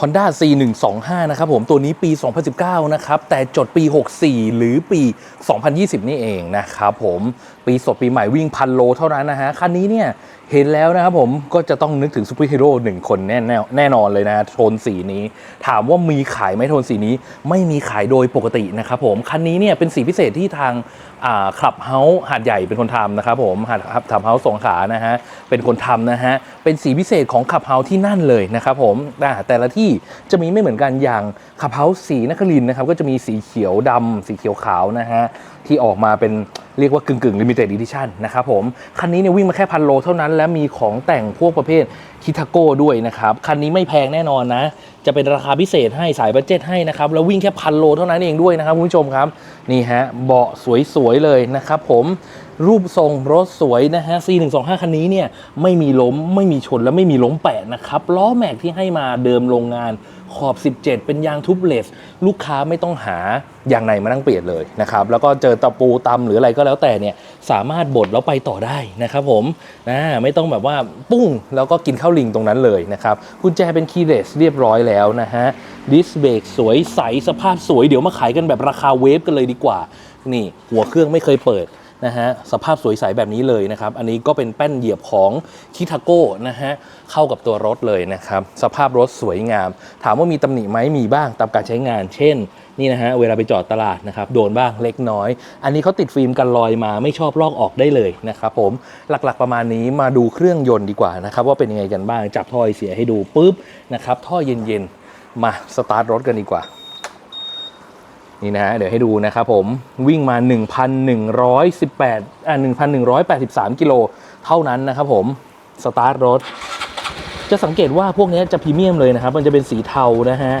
Honda C125 นะครับผมตัวนี้ปี 2019 นะครับ แต่จดปี 64 หรือปี 2020 นี่เองนะครับผมปีสดปีใหม่วิ่งพันโลเท่านั้นนะฮะ คันนี้เนี่ย เห็นแล้วนะครับผมก็จะต้องนึกถึงซูเปอร์ฮีโร่หนึ่งคนแน่แน่แน่นอนเลยนะ โทนสีนี้ ถามว่ามีขายไหมโทนสีนี้ไม่มีขายโดยปกตินะครับผม คันนี้เนี่ยเป็นสีพิเศษที่ทาง คลับเฮาส์หาดใหญ่เป็นคนทำนะครับผมหาดคลับเฮาส์สงขานะฮะเป็นคนทำนะฮะเป็นสีพิเศษของคลับเฮาส์ที่นั่นเลยนะครับผมอ่แต่ละที่จะมีไม่เหมือนกันอย่างคลับเฮาส์สีนครินนะครับก็จะมีสีเขียวดำสีเขียวขาวนะฮะที่ออกมาเป็นเรียกว่ากึ่งกึ่งลิมิเต็ดดิชันนะครับผม คันนี้เนี่ยวิ่งมาแค่พันโลเท่านั้น และมีของแต่งพวกประเภทคิทาโก้ด้วยนะครับ คันนี้ไม่แพงแน่นอนนะ จะเป็นราคาพิเศษให้สายบัจเจตให้นะครับ แล้ววิ่งแค่พันโลเท่านั้นเองด้วยนะครับคุณผู้ชมครับ นี่ฮะเบาะสวยๆเลยนะครับผม รูปทรงรถสวยนะฮะ C125 คันนี้เนี่ยไม่มีล้มไม่มีชนและไม่มีล้มแปะนะครับล้อแม็กที่ให้มาเดิมโรงงานขอบ 17 เป็นยางทุบเลส ลูกค้าไม่ต้องหายางในมานั่งเปลี่ยนเลยนะครับ แล้วก็เจอตะปูตำหรืออะไรก็แล้วแต่เนี่ยสามารถบดแล้วไปต่อได้นะครับผมนะไม่ต้องแบบว่าปุ้ง แล้วก็กินข้าวลิงตรงนั้นเลยนะครับกุญแจเป็นคีย์เลสเรียบร้อยแล้วนะฮะดิสเบรกสวยใสสภาพสวยเดี๋ยวมาขายกันแบบราคาเวฟกันเลยดีกว่า นี่หัวเครื่องไม่เคยเปิด นะฮะสภาพสวยใสแบบนี้เลยนะครับ อันนี้ก็เป็นแป้นเหยียบของคิทาโก้นะฮะเข้ากับตัวรถเลยนะครับ สภาพรถสวยงาม ถามว่ามีตำหนิไหมมีบ้างตามการใช้งาน เช่นนี่นะฮะเวลาไปจอดตลาดนะครับโดนบ้างเล็กน้อย อันนี้เขาติดฟิล์มกันรอยมาไม่ชอบลอกออกได้เลยนะครับผมหลักๆประมาณนี้มาดูเครื่องยนต์ดีกว่านะครับว่าเป็นยังไงกันบ้างจับท่อไอเสียให้ดูปุ๊บนะครับท่อเย็นๆมาสตาร์ทรถกันดีกว่า นี่นะเดี๋ยวให้ดูนะครับผมวิ่งมา 1,118อ่า1,183 กิโลเท่านั้นนะครับผมสตาร์ทรถ จะสังเกตว่าพวกนี้จะพรีเมียมเลยนะครับ มันจะเป็นสีเทานะฮะ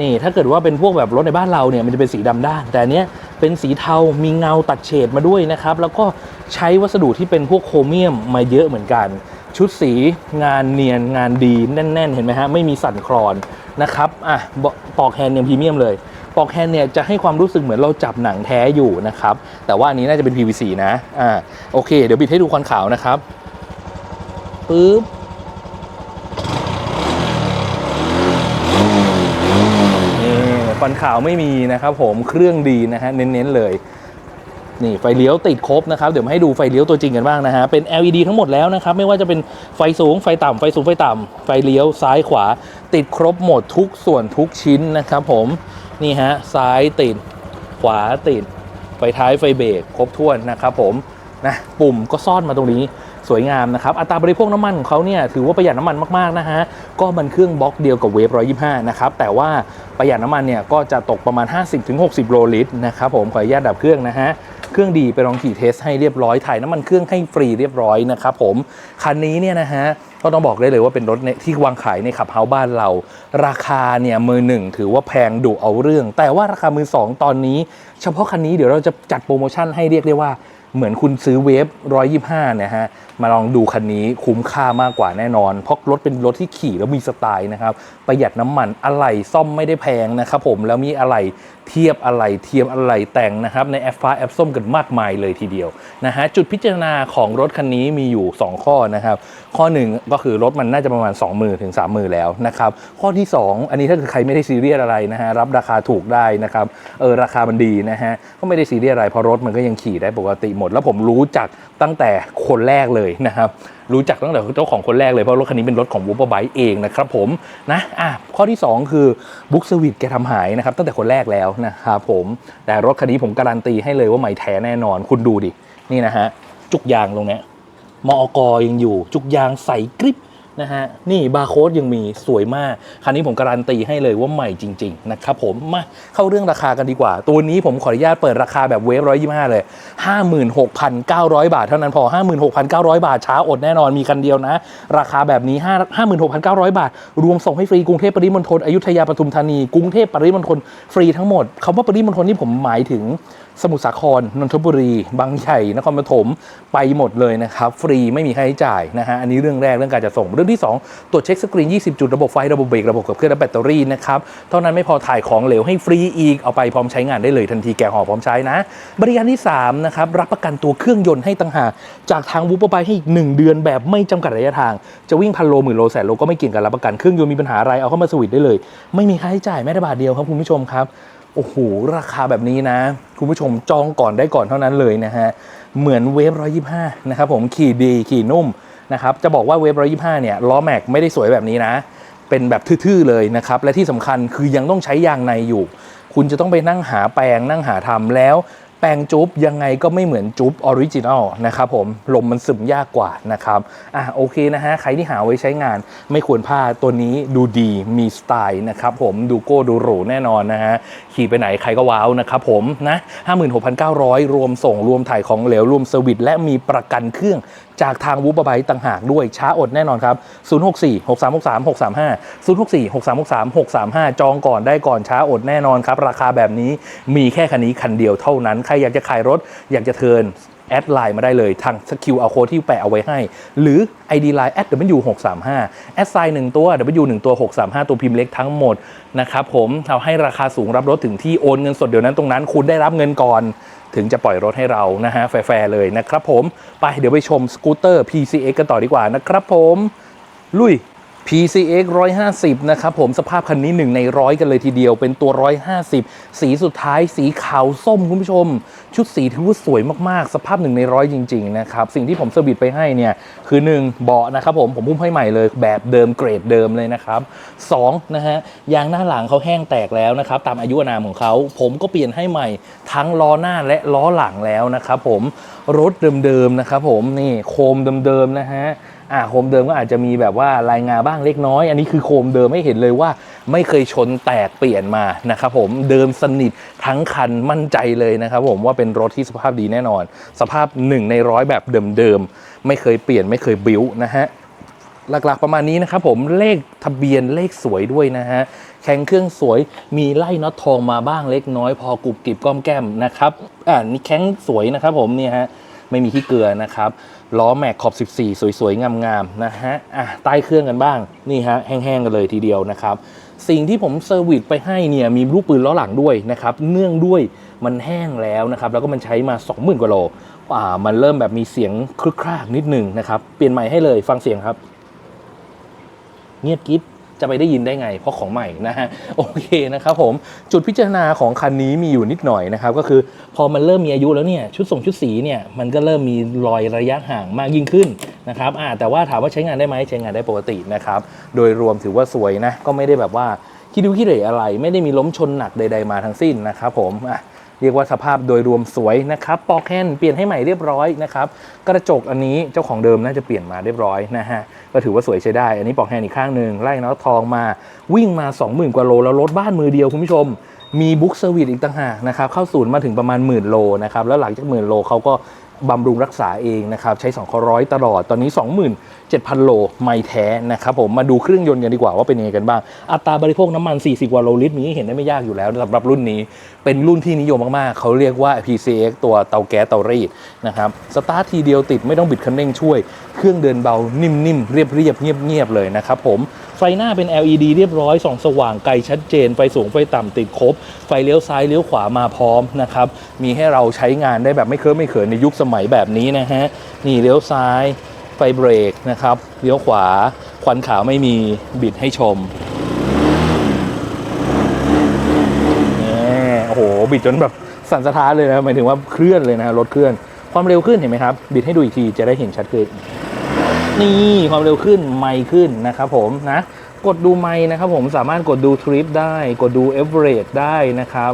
นี่ถ้าเกิดว่าเป็นพวกแบบรถในบ้านเราเนี่ยมันจะเป็นสีดำด้าน แต่อันเนี้ยเป็นสีเทามีเงาตัดเฉดมาด้วยนะครับ แล้วก็ใช้วัสดุที่เป็นพวกโครเมียมมาเยอะเหมือนกัน ชุดสีงานเนียนงานดีแน่น ๆ เห็นไหมฮะไม่มีสั่นคลอนนะครับอะปอกแฮนด์เนี่ยพรีเมียมเลย ปอกแฮนเนี่ยจะให้ความรู้สึกเหมือนเราจับหนังแท้อยู่นะครับ แต่ว่าอันนี้น่าจะเป็น PVC นะ อ่า โอเค เดี๋ยวบิดให้ดูควันขาวนะครับปึ๊บนี่ควันขาวไม่มีนะครับผม เครื่องดีนะฮะ เน้นๆเลยนี่ไฟเลี้ยวติดครบนะครับ เดี๋ยวมาให้ดูไฟเลี้ยวตัวจริงกันบ้างนะฮะ เป็น LED ทั้งหมดแล้วนะครับ ไม่ว่าจะเป็นไฟสูงไฟต่ำไฟสูงไฟต่ำไฟเลี้ยวซ้ายขวา ติดครบหมดทุกส่วนทุกชิ้นนะครับผม นี่ฮะซ้ายติด ขวาติด ไฟท้ายไฟเบรกครบถ้วนนะครับผมนะปุ่มก็ซ่อนมาตรงนี้สวยงามนะครับ อัตราบริโภคน้ำมันของเขาเนี่ยถือว่าประหยัดน้ำมันมากๆนะฮะ ก็มันเครื่องบล็อกเดียวกับเวฟ125 นะครับ แต่ว่าประหยัดน้ำมันเนี่ยก็จะตกประมาณ 50-60 โลลิตรนะครับผม ขออนุญาตดับเครื่องนะฮะ เครื่องดีไปลองขี่เทสให้เรียบร้อย ถ่ายน้ำมันเครื่องให้ฟรีเรียบร้อยนะครับผม คันนี้เนี่ยนะฮะ ก็ต้องบอกได้เลยว่าเป็นรถที่วางขายในขับเฮาบ้านเรา ราคาเนี่ยมือหนึ่งถือว่าแพงดุเอาเรื่อง แต่ว่าราคามือสองตอนนี้ เฉพาะคันนี้เดี๋ยวเราจะจัดโปรโมชั่นให้เรียกได้ว่า เหมือนคุณซื้อเวฟ125 นะฮะ มาลองดูคันนี้คุ้มค่ามากกว่าแน่นอน เพราะรถเป็นรถที่ขี่แล้วมีสไตล์นะครับ ประหยัดน้ำมันอะไหล่ซ่อมไม่ได้แพงนะครับผม แล้วมีอะไหล่เทียบอะไหล่เทียมอะไหล่แต่งนะครับ ในแอปฟ้าแอปส้มกันมากมายเลยทีเดียวนะฮะ จุดพิจารณาของรถคันนี้มีอยู่ 2 ข้อนะครับ ข้อหนึ่งก็คือรถมันน่าจะประมาณ 2 มือถึง 3 มือแล้วนะครับ ข้อที่ 2 อันนี้ถ้าเกิดใครไม่ได้ซีเรียสอะไรนะฮะ รับราคาถูกได้นะครับ เออราคามันดีนะฮะ ก็ไม่ได้ซีเรียสอะไรเพราะรถมันก็ยังขี่ได้ปกติหมดแล้วผมรู้จักตั้งแต่คนแรกเลยนะครับ รู้จักตั้งแต่เจ้าของคนแรกเลย เพราะรถคันนี้เป็นรถของวู b ร์ไบเองนะครับผมนะอะข้อที่ 2 คือบุ๊กสวิตแกทำหายนะครับตั้งแต่คนแรกแล้วนะครับผมแต่รถคันนี้ผมการันตีให้เลยว่าใหม่แท้แน่นอน คุณดูดินี่นะฮะจุกยางตรงเนี้ยมอกอยังอยู่ จุกยางใสกริบ นะฮะนี่บาร์โค้ดยังมีสวยมาก คันนี้ผมการันตีให้เลยว่าใหม่จริง ๆ นะครับผมมาเข้าเรื่องราคากันดีกว่า ตัวนี้ผมขออนุญาตเปิดราคาแบบเวฟร้อยยี่ห้าเลย 56,900 บาทเท่านั้นพอ 56,900 บาทช้าอดแน่นอนมีคันเดียวนะ ราคาแบบนี้5 56,900 บาท รวมส่งให้ฟรีกรุงเทพปริมณฑลอยุธยาปทุมธานีกรุงเทพปริมณฑลฟรีทั้งหมดคำว่าปริมณฑลนี่ผมหมายถึง สมุทรสาครนนทบุรี บางใหญ่นครปฐมไปหมดเลยนะครับ ฟรีไม่มีค่าใช้จ่ายนะฮะอันนี้เรื่องแรกเรื่องการจะส่ง เรื่องที่ 2 ตรวจเช็คสกรีน 20 จุด ระบบไฟ ระบบเบรก ระบบขับเคลื่อนและแบตเตอรี่นะครับ เท่านั้นไม่พอถ่ายของเหลวให้ฟรีอีก เอาไปพร้อมใช้งานได้เลยทันทีแกะห่อพร้อมใช้นะ บริการที่ 3 นะครับ รับประกันตัวเครื่องยนต์ให้ตั้งหากจากทางวูปไปให้อีก 1 เดือนแบบไม่จำกัดระยะทางจะวิ่งพันโลหมื่นโลแสนโลก็ไม่เกี่ยงกันรับประกันเครื่องยนต์มีปัญหาอะไรเอาเข้ามาสวิตได้เลย ไม่มีค่าใช้จ่ายแม้แต่บาทเดียวครับคุณผู้ชมครับ โอ้โห ราคาแบบนี้นะ คุณผู้ชมจองก่อนได้ก่อนเท่านั้นเลยนะฮะ เหมือนเวฟ125นะครับผมขี่ดีขี่นุ่มนะครับ จะบอกว่าเวฟ125เนี่ยล้อแม็กไม่ได้สวยแบบนี้นะ เป็นแบบทื่อๆเลยนะครับ และที่สำคัญคือยังต้องใช้ยางในอยู่ คุณจะต้องไปนั่งหาแปลงนั่งหาทำแล้ว แปลงจุ๊บยังไงก็ไม่เหมือนจุ๊บออริจินอลนะครับผมลมมันซึมยากกว่านะครับอะโอเคนะฮะใครที่หาไว้ใช้งานไม่ควรพลาดตัวนี้ดูดีมีสไตล์นะครับผมดูโก้ดูหรูแน่นอนนะฮะขี่ไปไหนใครก็ว้าวนะครับผมนะ 56,900 รวมส่งรวมถ่ายของเหลวรวมเซอร์วิสและมีประกันเครื่อง จากทางวูบะไบต่างหากด้วยช้าอดแน่นอนครับ 064 6363 635 064 6363 635 จองก่อนได้ก่อนช้าอดแน่นอนครับ ราคาแบบนี้มีแค่คันนี้คันเดียวเท่านั้น ใครอยากจะขายรถอยากจะเทิร์นแอดไลน์มาได้เลยทางสกิลเอาโค้ดที่แปะเอาไว้ให้ หรือ ID Line แอด W635 แอดไซน์1ตัว W 1ตัว 635 ตัวพิมพ์เล็กทั้งหมดนะครับผมเราให้ราคาสูงรับรถถึงที่โอนเงินสดเดี๋ยวนั้นตรงนั้น คุณได้รับเงินก่อน ถึงจะปล่อยรถให้เรานะฮะแฟร์ๆเลยนะครับผมไปเดี๋ยวไปชมสกูตเตอร์ PCX กันต่อดีกว่านะครับผมลุย PCX 150 นะครับผมสภาพคันนี้หนึ่งในร้อยกันเลยทีเดียว เป็นตัว 150 สีสุดท้ายสีขาวส้มคุณผู้ชม ชุดสีถือว่าสวยมากๆ สภาพหนึ่งในร้อยจริง ๆ นะครับ สิ่งที่ผมเซอร์วิสไปให้เนี่ย คือ 1 เบาะนะครับผมผมพุ่มให้ใหม่เลยแบบเดิมเกรดเดิมเลยนะครับ2นะฮะยางหน้าหลังเขาแห้งแตกแล้วนะครับ ตามอายุนามของเขา ผมก็เปลี่ยนให้ใหม่ทั้งล้อหน้าและล้อหลังแล้วนะครับผมรถเดิมๆนะครับผมนี่โคมเดิมๆนะฮะ อ่าโคมเดิมก็อาจจะมีแบบว่ารายงานบ้างเล็กน้อย อันนี้คือโคมเดิมให้เห็นเลยว่า ไม่เคยชนแตกเปลี่ยนมานะครับผมเดิมสนิททั้งคันมั่นใจเลยนะครับผมว่าเป็นรถที่สภาพดีแน่นอน สภาพหนึ่งในร้อยแบบเดิมๆไม่เคยเปลี่ยนไม่เคยบิ้วนะฮะหลักๆประมาณนี้นะครับผมเลขทะเบียนเลขสวยด้วยนะฮะแข็งเครื่องสวยมีไล่น็อตทองมาบ้างเล็กน้อย พอกรุบกริบก้อมแก้มนะครับอ่านี่แข็งสวยนะครับผมเนี่ยฮะไม่มีขี้เกลือนะครับ ล้อแม็กขอบ 14 สวยๆ งามๆ นะฮะ อะ ใต้เครื่องกันบ้าง นี่ฮะ แห้งๆ กันเลยทีเดียวนะครับ สิ่งที่ผมเซอร์วิสไปให้เนี่ย มีลูกปืนล้อหลังด้วยนะครับ เนื่องด้วยมันแห้งแล้วนะครับ แล้วก็มันใช้มา 20,000 กว่าโล อ่า มันเริ่มแบบมีเสียงครึกครากนิดหนึ่งนะครับ เปลี่ยนใหม่ให้เลย ฟังเสียงครับ เงียบกิ๊บ จะไปได้ยินได้ไง เพราะของใหม่นะฮะโอเคนะครับผมจุดพิจารณาของคันนี้มีอยู่นิดหน่อยนะครับก็คือพอมันเริ่มมีอายุแล้วเนี่ยชุดส่งชุดสีเนี่ยมันก็เริ่มมีรอยระยะห่างมากยิ่งขึ้นนะครับอ่าแต่ว่าถามว่าใช้งานได้ไหมใช้งานได้ปกตินะครับโดยรวมถือว่าสวยนะก็ไม่ได้แบบว่าคิดดูคิดเหรอะไร ไม่ได้มีล้มชนหนักใด ๆมาทั้งสิ้นนะครับผมอะ เรียกว่าสภาพโดยรวมสวยนะครับปอกแฮนเปลี่ยนให้ใหม่เรียบร้อยนะครับกระจกอันนี้เจ้าของเดิมน่าจะเปลี่ยนมาเรียบร้อยนะฮะก็ถือว่าสวยใช้ได้ อันนี้ปอกแฮนอีกข้างหนึ่งไล่น็อตทองมาวิ่งมา 20,000 กว่าโลแล้วรถบ้านมือเดียวคุณผู้ชมมีบุ๊กเซอร์วิสอีกต่างหากนะครับเข้าศูนย์มาถึงประมาณหมื่นโลนะครับแล้วหลังจากหมื่นโลเขาก็ บำรุงรักษาเองนะครับ ใช้ 2 0 0 ตลอด ตอนนี้ 27,000 โลไม่แท้นะครับผมมาดูเครื่องยนต์กันดีกว่าว่าเป็นยังไงกันบ้าง อัตราบริโภคน้ำมัน 40 กว่าโลลิตรนี้เห็นได้ไม่ยากอยู่แล้วสำหรับรุ่นนี้ เป็นรุ่นที่นิยมมาก ๆ เขาเรียกว่า PCX ตัวเตาแก๊สเตารีดนะครับ สตาร์ททีเดียวติดไม่ต้องบิดคันเร่งช่วย เครื่องเดินเบานิ่ม ๆ เรียบ ๆ เงียบ ๆ เลยนะครับผม ไฟหน้าเป็น LED เรียบร้อยส่องสว่างไกลชัดเจน ไฟสูงไฟต่ำติดครบ ไฟเลี้ยวซ้ายเลี้ยวขวามาพร้อมนะครับมีให้เราใช้งานได้แบบไม่เคอะไม่เขินในยุคสมัยแบบนี้นะฮะนี่เลี้ยวซ้าย ไฟเบรกนะครับเลี้ยวขวา ควันขาวไม่มีบิดให้ชมแหมโอ้โหบิดจนแบบสั่นสะท้านเลยนะหมายถึงว่าเคลื่อนเลยนะรถเคลื่อน ความเร็วขึ้นเห็นไหมครับ บิดให้ดูอีกทีจะได้เห็นชัดขึ้น นี่ความเร็วขึ้นไม่ขึ้นนะครับผมนะกดดูไมค์นะครับผมสามารถกดดูทริปได้ กดดูเอเวอเรจได้นะครับ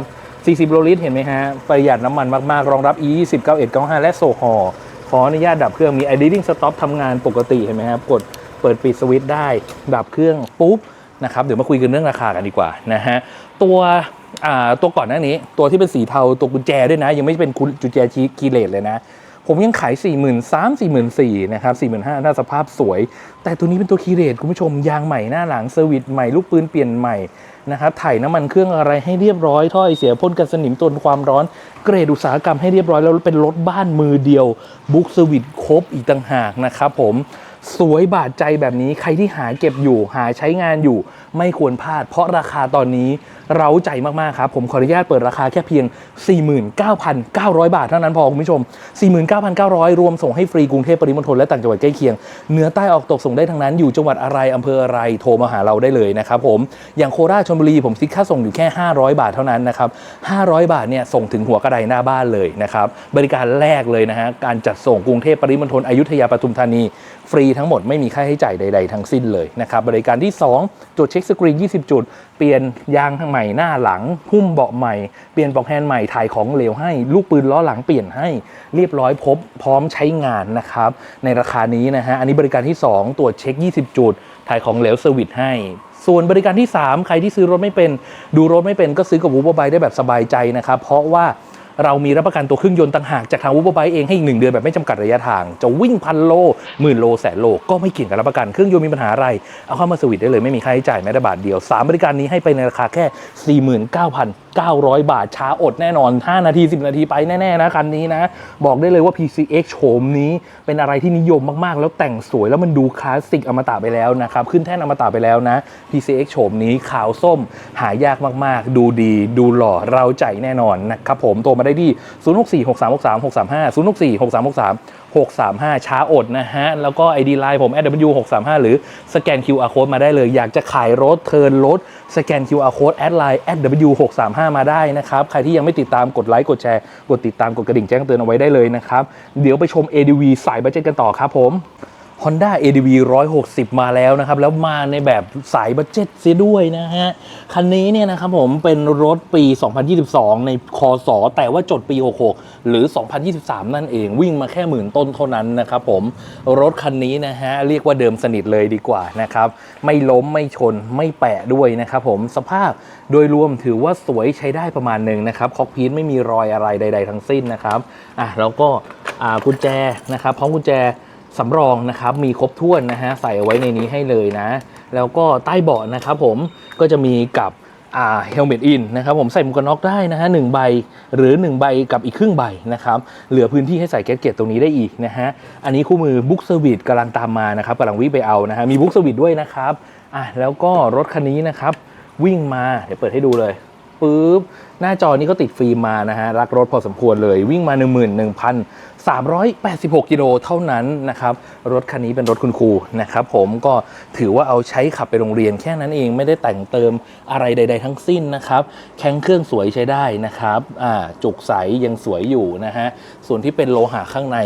40โลลิตรเห็นไหมฮะ ประหยัดน้ำมันมาก ๆ รองรับ E 2 91 95และโซฮอขออนุญาตดับเครื่องมี idling stop ทำงานปกติเห็นไหมครับ กดเปิดปิดสวิตช์ได้ ดับเครื่องปุ๊บนะครับเดี๋ยวมาคุยกันเรื่องราคากันดีกว่านะฮะตัวอ่าตัวก่อนหน้านี้ ตัวที่เป็นสีเทาตัวกุญแจด้วยนะ ยังไม่เป็นกุญแจคีเลตเลยนะ ผมยังขาย 4 3 0 0 0 4 4 0 0 0นะครับ45,000ถ้าสภาพสวย แต่ตัวนี้เป็นตัวคีเรตคุณผู้ชมยางใหม่หน้าหลังเซอร์วิสใหม่ลูกปืนเปลี่ยนใหม่นะครับถ่ายน้ำมันเครื่องอะไรให้เรียบร้อยถ้อยเสียพ่นกันสนิมทนความร้อน เกรดอุตสาหกรรมให้เรียบร้อยแล้วเป็นรถบ้านมือเดียว บุ๊กเซอร์วิสครบอีกต่างหากนะครับผมสวยบาดใจแบบนี้ใครที่หาเก็บอยู่หาใช้งานอยู่ไม่ควรพลาด เพราะราคาตอนนี้ เราใจมากๆครับ ผมขออนุญาตเปิดราคาแค่เพียง 49,900 บาทเท่านั้นพอคุณผู้ชม 49,900 รวมส่งให้ฟรีกรุงเทพปริมณฑลและต่างจังหวัดใกล้เคียงเหนือใต้ออกตกส่งได้ทั้งนั้นอยู่จังหวัดอะไรอำเภออะไรโทรมาหาเราได้เลยนะครับผมอย่างโคราชชลบุรีผมซิกค่าส่งอยู่แค่ 500 บาทเท่านั้นนะครับ 500 บาทเนี่ยส่งถึงหัวกระไดหน้าบ้านเลยนะครับบริการแรกเลยนะฮะการจัดส่งกรุงเทพปริมณฑลอยุธยาปทุมธานี ฟรีทั้งหมดไม่มีค่าใช้จ่ายใด ๆ ทั้งสิ้นเลยนะครับบริการที่ 2 ตรวจเช็คสกรีน 20 จุดเปลี่ยนยางใหม่หน้าหลัง หุ้มเบาะใหม่ เปลี่ยนปลอกแฮนด์ใหม่ถ่ายของเหลวให้ ลูกปืนล้อหลังเปลี่ยนให้เรียบร้อยพบพร้อมใช้งานนะครับ ในราคานี้นะฮะอันนี้บริการที่ 2 ตรวจเช็ค 20 จุด ถ่ายของเหลวเซอร์วิสให้ส่วนบริการที่ 3 ใครที่ซื้อรถไม่เป็น ดูรถไม่เป็นก็ซื้อกับวูบอ b ไบได้แบบสบายใจนะครับ เพราะว่า เรามีรับประกันตัวเครื่องยนต์ต่างหากจากทางวูบอ b ไบเองให้อีกหนึ่งเดือนแบบไม่จำกัดระยะทาง จะวิ่งพันโลหมื่นโลแสนโลก็ไม่เกี่ยงกับรับประกันเครื่องยนต์มีปัญหาอะไร เอาเข้ามาสวิตได้เลยไม่มีค่าใช้จ่ายแม้แต่บาทเดียว 3 บริการนี้ให้ไปในราคาแค่ 49,900 บาทช้าอดแน่นอน 5 นาที 10 นาทีไปแน่ๆนะคันนี้นะ บอกได้เลยว่า PCX โฉมนี้เป็นอะไรที่นิยมมากๆ แล้วแต่งสวยแล้วมันดูคลาสสิกอมตะไปแล้วนะครับขึ้นแท่นอมตะไปแล้วนะ PCX โฉมนี้ขาวส้ม หายากมากๆ ดูดี ดูหล่อเราใจแน่นอนนะครับผมโทรมาได้ที่ 064 6363 635 064 6363 635 ช้าอดนะฮะ แล้วก็ ID Line ผม w 6 3 5 หรือสแกน QR Code มาได้เลย อยากจะขายรถเทิร์นรถสแกน QR Code แอดไลน์ w 6 3 5 มาได้นะครับ ใครที่ยังไม่ติดตามกดไลค์กดแชร์ กดติดตามกดกระดิ่งแจ้งเตือนเอาไว้ได้เลยนะครับ เดี๋ยวไปชม ADV สายบัจเจตกันต่อครับผม Honda ADV 160 มาแล้วนะครับ แล้วมาในแบบสายบัจเจ็ตเสียด้วยนะฮะ คันนี้เนี่ยนะครับผมเป็นรถปี 2022 ในคอสอแต่ว่าจดปี 66 หรือ 2023 นั่นเองวิ่งมาแค่หมื่นต้นเท่านั้นนะครับผมรถคันนี้นะฮะ เรียกว่าเดิมสนิทเลยดีกว่านะครับ ไม่ล้มไม่ชนไม่แปะด้วยนะครับผมสภาพโดยรวมถือว่าสวยใช้ได้ประมาณหนึ่งนะครับคอกพีทไม่มีรอยอะไรใด ๆ ทั้งสิ้นนะครับอะแล้วก็อ่ากุญแจนะครับพร้อมกุญแจ สำรองนะครับมีครบถ้วนนะฮะใส่ไว้ในนี้ให้เลยนะ แล้วก็ใต้เบาะนะครับผมก็จะมีกับอ่าเฮลเมตอินนะครับผมใส่หมวกกันน็อกได้นะฮะหนึ่งใบหรือ 1 ใบกับอีกครึ่งใบนะครับเหลือพื้นที่ให้ใส่แก๊สเก็ตตรงนี้ได้อีกนะฮะอันนี้คู่มือบุ๊กเซอร์วิสกำลังตามมานะครับกำลังวิ่งไปเอานะฮะมีบุ๊กเซอร์วิสด้วยนะครับอะแล้วก็รถคันนี้นะครับวิ่งมาเดี๋ยวเปิดให้ดูเลยปุ๊บหน้าจอนี้ก็ติดฟิล์มมานะฮะรักรถพอสมควรเลยวิ่งมา 386 กิโลเท่านั้นนะครับรถคันนี้เป็นรถคุณครูนะครับผมก็ถือว่าเอาใช้ขับไปโรงเรียนแค่นั้นเองไม่ได้แต่งเติมอะไรใด ๆ ทั้งสิ้นนะครับแข้งเครื่องสวยใช้ได้นะครับจุกใสยังสวยอยู่นะฮะส่วนที่เป็นโลหะข้างใน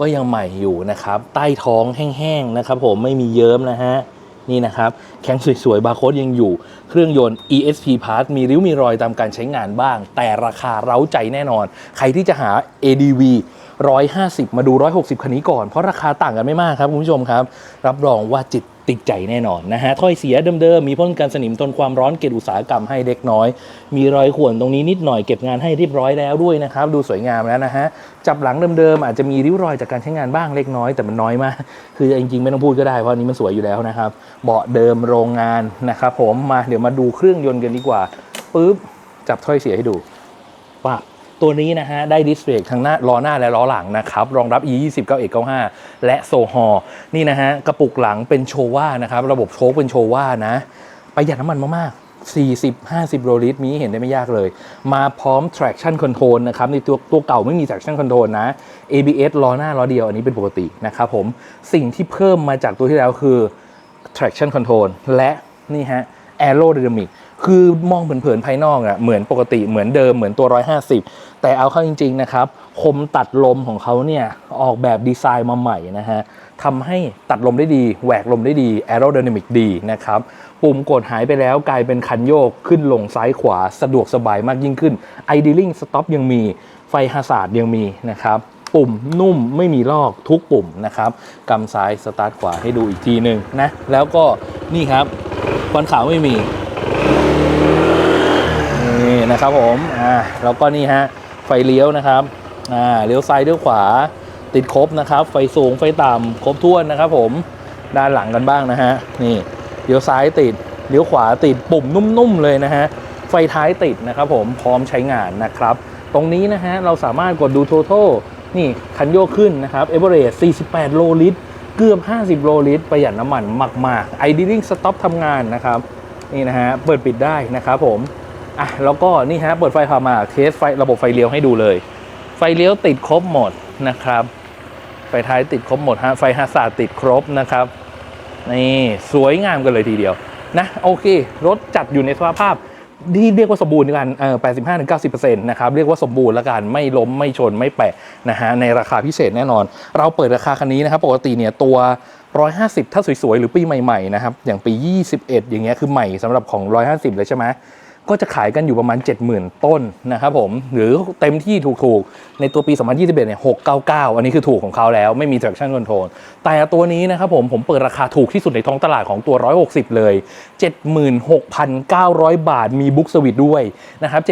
ก็ยังใหม่อยู่นะครับใต้ท้องแห้งๆนะครับผมไม่มีเยิ้มนะฮะนี่นะครับแข้งสวยๆ บาร์โค้ดยังอยู่เครื่องยนต์ ESP Part มีริ้วมีรอยตามการใช้งานบ้าง แต่ราคาเร้าใจแน่นอน ใครที่จะหา ADV 150 มาดู 160 คันนี้ก่อน เพราะราคาต่างกันไม่มากครับคุณผู้ชมครับ รับรองว่าจิตติดใจแน่นอนนะฮะถ้อยเสียเดิมๆ มีพ่นกันสนิมทนความร้อนเกตอุตสาหกรรมให้เล็กน้อย มีรอยข่วนตรงนี้นิดหน่อยเก็บงานให้เรียบร้อยแล้วด้วยนะครับ ดูสวยงามแล้วนะฮะ จับหลังเดิมๆ อาจจะมีริ้วรอยจากการใช้งานบ้างเล็กน้อยแต่มันน้อยมาก คือจริงๆ ไม่ต้องพูดก็ได้เพราะอันนี้มันสวยอยู่แล้วนะครับ เบาะเดิมโรงงานนะครับผมมาเดี๋ยวมาดูเครื่องยนต์กันดีกว่าปุ๊บจับถ้อยเสียให้ดูว่า ตัวนี้นะฮะได้ดิสเบรกทั้งหน้าล้อหน้าและล้อหลังนะครับ รองรับ e 2 9 1 9 5และโซฮอนี่นะฮะกระปุกหลังเป็นโชว่านะครับ ระบบโชคเป็นโชว่านะประหยัดน้ำมันมากๆ40-50 โลลิตรมีเห็นได้ไม่ยากเลย มาพร้อม traction control นะครับ ในตัวตัวเก่าไม่มี traction control นะ ABS ล้อหน้าล้อเดียวอันนี้เป็นปกตินะครับผม สิ่งที่เพิ่มมาจากตัวที่แล้วคือ traction control และนี่ฮะ aerodynamic คือมองเผินๆภายนอกอะเหมือนปกติเหมือนเดิมเหมือนตัว 150 แต่เอาเข้าจริง ๆ นะครับ คมตัดลมของเขาเนี่ย ออกแบบดีไซน์มาใหม่นะฮะทำให้ตัดลมได้ดี แหวกลมได้ดี aerodynamic ดีนะครับ ปุ่มกดหายไปแล้วกลายเป็นคันโยกขึ้นลงซ้ายขวาสะดวกสบายมากยิ่งขึ้น idling stop ยังมีไฟฮาซาร์ดยังมีนะครับ ปุ่มนุ่มไม่มีลอกทุกปุ่มนะครับกำซ้ายสตาร์ทขวาให้ดูอีกทีหนึ่งนะแล้วก็นี่ครับควันขาวไม่มีนี่นะครับผมอ่าแล้วก็นี่ฮะ ฟเลี้ยวนะครับอ่าเลี้ยวซ้ายเลี้ยวขวาติดครบนะครับ ไฟสูงไฟต่ำครบถ้วนนะครับผมด้านหลังกันบ้างนะฮะนี่เลี้ยวซ้ายติดเลี้ยวขวาติดปุ่มนุ่มๆเลยนะฮะไฟท้ายติดนะครับผมพร้อมใช้งานนะครับ ตรงนี้นะฮะเราสามารถกดดู total นี่คันโยกขึ้นนะครับเอเวอเรส48 โลลิตร เกือบ 50 โลลิตร ประหยัดน้ำมันมากๆ idling stop ทำงานนะครับ นี่นะฮะ เปิดปิดได้นะครับผม อะแล้วก็นี่ฮะเปิดไฟพามาเทสไฟระบบไฟเลี้ยวให้ดูเลย ไฟเลี้ยวติดครบหมดนะครับ ไฟท้ายติดครบหมดฮะไฟฮาสาติดครบนะครับนี่สวยงามกันเลยทีเดียวนะโอเค รถจัดอยู่ในสภาพที่เรียกว่าสมบูรณ์ด้วยกันเออ85-90%นต์นะครับ เรียกว่าสมบูรณ์แล้วกัน ไม่ล้ม ไม่ชน ไม่แปะนะฮะ ในราคาพิเศษแน่นอน เราเปิดราคาคันนี้นะครับ ปกติเนี่ยตัว 150 ถ้าสวยๆ หรือปีใหม่ ๆ นะครับ อย่างปี 21 อย่างเงี้ย คือใหม่สำหรับของ 150 เลยใช่ไหม ก็จะขายกันอยู่ประมาณ 70,000 ต้นนะครับผมหรือเต็มที่ถูกๆ ในตัวปี 2021 เนี่ย699 อันนี้คือถูกของเขาแล้วไม่มี traction control แต่ตัวนี้นะครับผมผมเปิดราคาถูกที่สุดในท้องตลาดของตัว 160 เลย 76,900 บาทมีบุ๊กสวิตด้วยนะครับ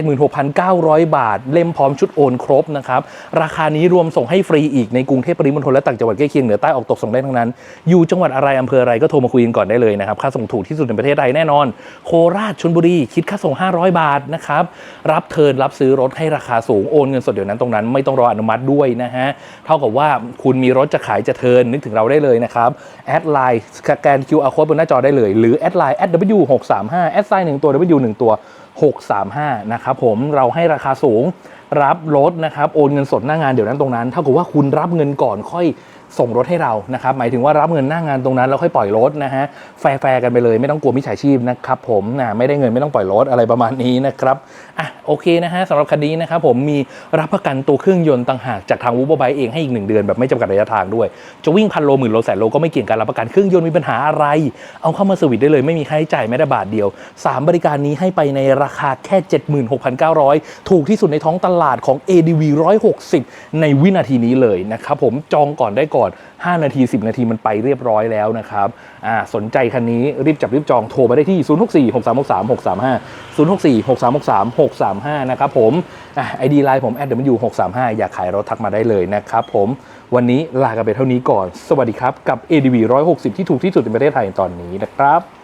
76,900 บาท เล่มพร้อมชุดโอนครบนะครับ ราคานี้รวมส่งให้ฟรีอีกในกรุงเทพปริมณฑลและต่างจังหวัดใกล้เคียงเหนือใต้ออกตกส่งได้ทั้งนั้น อยู่จังหวัดอะไรอำเภออะไรก็โทรมาคุยกันก่อนได้เลยนะครับค่าส่งถูกที่สุดในประเทศไทยแน่นอน โคราชชลบุรีคิดค่าส่ง500 บาทนะครับ รับเทินรับซื้อรถให้ราคาสูง โอนเงินสดเดี๋ยวนั้นตรงนั้นไม่ต้องรออนุมัติด้วยนะฮะ เท่ากับว่าคุณมีรถจะขายจะเทินนึกถึงเราได้เลยนะครับ แอดไลน์สแกน QR code บนหน้าจอได้เลย หรือแอดไลน์ w635 แอดไซน์หนึ่งตัว w หนึ่งตัว 635 นะครับผมเราให้ราคาสูงรับรถนะครับ โอนเงินสดหน้างานเดี๋ยวนั้นตรงนั้น เท่ากับว่าคุณรับเงินก่อนค่อย ส่งรถให้เรานะครับหมายถึงว่ารับเงินหน้างงานตรงนั้นแล้วค่อยปล่อยรถนะฮะแฟร์กันไปเลยไม่ต้องกลัวมิจฉาชีพนะครับผมนะไม่ได้เงินไม่ต้องปล่อยรถอะไรประมาณนี้นะครับอะโอเคนะฮะสำหรับคันนี้นะครับผมมีรับประกันตัวเครื่องยนต์ต่างหากจากทางวูบไบเองให้อีกหนึ่งเดือนแบบไม่จำกัดระยะทางด้วย จะวิ่งพันโลหมื่นโลแสนโลก็ไม่เกี่ยงการรับประกันเครื่องยนต์มีปัญหาอะไร เอาเข้ามาสวิตได้เลยไม่มีค่าใช้จ่ายแม้แต่บาทเดียว 3 บริการนี้ให้ไปในราคาแค่ 76,900 ถูกที่สุดในท้องตลาดของ ADV 160 ในวินาทีนี้เลยนะครับผมจองก่อนได้ก่อน5 นาที 10 นาทีมันไปเรียบร้อยแล้วนะครับอ่าสนใจคันนี้รีบจับรีบจองโทรไปได้ที่ 064 6363 635 064 6363 635 นะครับผมไอดีไลน์ผม @w635 อยากขายรถทักมาได้เลยนะครับผมวันนี้ลากันไปเท่านี้ก่อน สวัสดีครับ กับ ADV 160 ที่ถูกที่สุดในประเทศไทยตอนนี้นะครับ